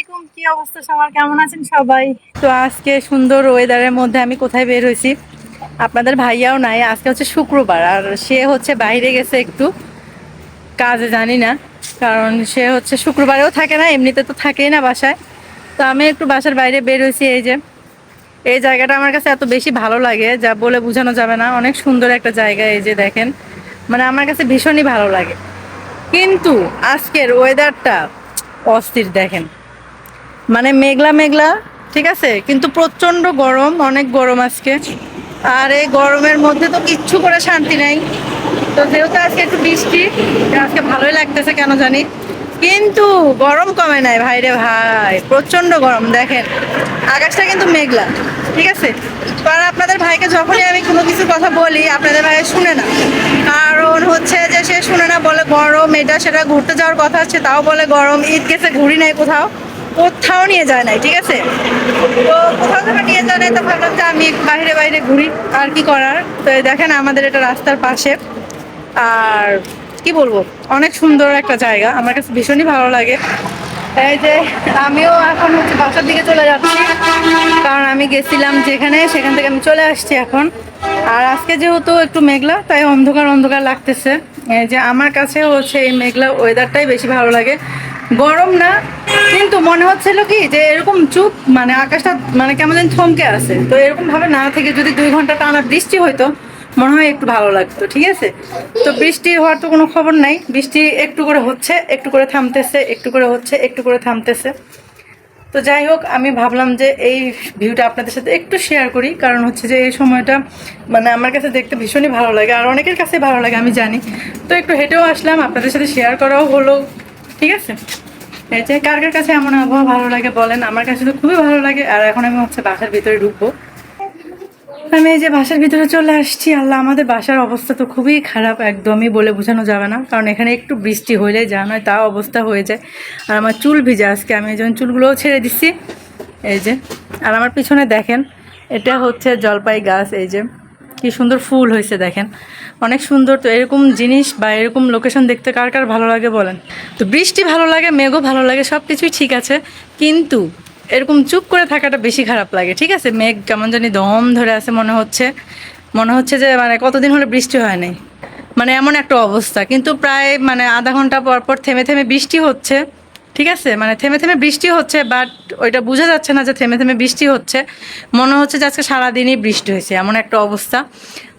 আলাইকুম, কি অবস্থা সবার? কেমন আছেন সবাই? তো আজকে সুন্দর ওয়েদারের মধ্যে আমি কোথায় বের হয়েছি, আপনাদের ভাইয়াও নাই, আজকে হচ্ছে শুক্রবার, আর সে হচ্ছে বাইরে গেছে একটু, কাজে জানি না, কারণ সে হচ্ছে শুক্রবারেও থাকে না, এমনিতে তো থাকেই না বাসায়। তো আমি একটু বাসার বাইরে বের হয়েছি, এই যে, এই জায়গাটা আমার কাছে এত বেশি ভালো লাগে, যা বলে বোঝানো যাবে না, অনেক সুন্দর একটা জায়গা এই যে দেখেন মানে আমার কাছে ভীষণই ভালো লাগে। কিন্তু আজকের ওয়েদারটা অস্থির দেখেন মানে মেঘলা মেঘলা, ঠিক আছে? কিন্তু প্রচণ্ড গরম, অনেক গরম আজকে। আর এই গরমের মধ্যে তো কিচ্ছু করে শান্তি নাই। তো যেহেতু আজকে একটু বৃষ্টি, আজকে ভালোই লাগতেছে কেন জানি? কিন্তু গরম কমে নাই, ভাই রে ভাই। প্রচণ্ড গরম, দেখেন। আকাশটা কিন্তু মেঘলা, ঠিক আছে? কারণ আপনাদের ভাইকে যখনই আমি কোনো কিছু কথা বলি, আপনাদের ভাই শুনে না। কারণ হচ্ছে যে সে শুনে না, বলে গরম, এটা সেটা ঘুরতে যাওয়ার কথা আছে, তাও বলে গরম, ঈদ গেছে, ঘুরি নাই কোথাও। কোথাও নিয়ে যায় নাই, ঠিক আছে? তো কোথাও থেকে নিয়ে যায় নাই, তো ভাবলাম যে আমি বাইরে বাইরে ঘুরি, আর কি করার? তো দেখেন আমাদের এটা রাস্তার পাশে। আর কি বলব, অনেক সুন্দর একটা জায়গা, আমার কাছে ভীষণই ভালো লাগে। এই যে আমিও এখন হচ্ছে বাসার দিকে চলে যাচ্ছি, কারণ আমি গেছিলাম যেখানে, সেখান থেকে আমি চলে আসছি এখন। আর আজকে যেহেতু একটু মেঘলা, তাই অন্ধকার অন্ধকার লাগতেছে। যে আমার কাছে হচ্ছে এই মেঘলা ওয়েদারটাই বেশি ভালো লাগে। গরম না কিন্তু মনে হচ্ছিল কি যে এরকম চুপ মানে আকাশটা মানে কেমন যেন থমকে আছে। তো এরকম ভাবে না থেকে যদি দুই ঘণ্টা টানা বৃষ্টি হইতো, মনে হয় একটু ভালো লাগতো, ঠিক আছে? তো বৃষ্টি হওয়ার তো কোনো খবর নাই। বৃষ্টি একটু করে হচ্ছে, একটু করে থামতেছে, একটু করে হচ্ছে, একটু করে থামতেছে। তো যাই হোক, আমি ভাবলাম যে এই ভিউটা আপনাদের সাথে একটু শেয়ার করি। কারণ হচ্ছে যে এই সময়টা মানে আমার কাছে দেখতে ভীষণই ভালো লাগে, আর অনেকের কাছে ভালো লাগে, আমি জানি। তো একটু হেঁটেও আসলাম, আপনাদের সাথে শেয়ার করাও হলো, ঠিক আছে? এই যে কার কার কাছে এমন আবহাওয়া ভালো লাগে বলেন, আমার কাছে তো খুবই ভালো লাগে। আর এখন আমি হচ্ছে বাসার ভিতরে ঢুকবো। আমি এই যে বাসার ভিতরে চলে আসছি, আল্লাহ, আমাদের বাসার অবস্থা তো খুবই খারাপ, একদমই বলে বোঝানো যাবে না। কারণ এখানে একটু বৃষ্টি হলে যা নয় তা অবস্থা হয়ে যায়। আর আমার চুল ভিজে আজকে, আমি এই জন্য চুলগুলোও ছেড়ে দিচ্ছি এই যে। আর আমার পিছনে দেখেন, এটা হচ্ছে জলপাই গাছ, এই যে। কি সুন্দর ফুল হয়েছে দেখেন। অনেক সুন্দর তো এরকম জিনিস বা এরকম লোকেশন দেখতে কার কার ভালো লাগে বলেন। তো বৃষ্টি ভালো লাগে, মেঘও ভালো লাগে সব কিছুই ঠিক আছে। কিন্তু এরকম চুপ করে থাকাটা বেশি খারাপ লাগে, ঠিক আছে? মেঘ কেমন জানি দম ধরে আছে মনে হচ্ছে। মনে হচ্ছে যে মানে কতদিন হলে বৃষ্টি হয় নাই। মানে এমন একটা অবস্থা। কিন্তু প্রায় মানে আধা ঘণ্টা পর পর থেমে থেমে বৃষ্টি হচ্ছে। ঠিক আছে? মানে থেমে থেমে বৃষ্টি হচ্ছে বাট ওইটা বোঝা যাচ্ছে না যে থেমে থেমে বৃষ্টি হচ্ছে। মনে হচ্ছে যে আজকে সারাদিনই বৃষ্টি হয়েছে, এমন একটা অবস্থা।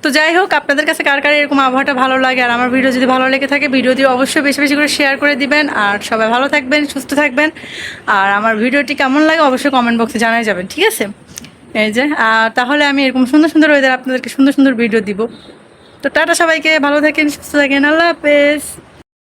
তো যাই হোক, আপনাদের কাছে কার কার এরকম আবহাওয়াটা ভালো লাগে, আর আমার ভিডিও যদি ভালো লেগে থাকে, ভিডিওটি অবশ্যই বেশি বেশি করে শেয়ার করে দিবেন। আর সবাই ভালো থাকবেন, সুস্থ থাকবেন। আর আমার ভিডিওটি কেমন লাগে অবশ্যই কমেন্ট বক্সে জানাই যাবেন, ঠিক আছে? এই যে, আর তাহলে আমি এরকম সুন্দর সুন্দর ওয়েদার আপনাদেরকে সুন্দর সুন্দর ভিডিও দিব। তো টাটা সবাইকে, ভালো থাকেন, সুস্থ থাকেন, আল্লাহ হাফেজ।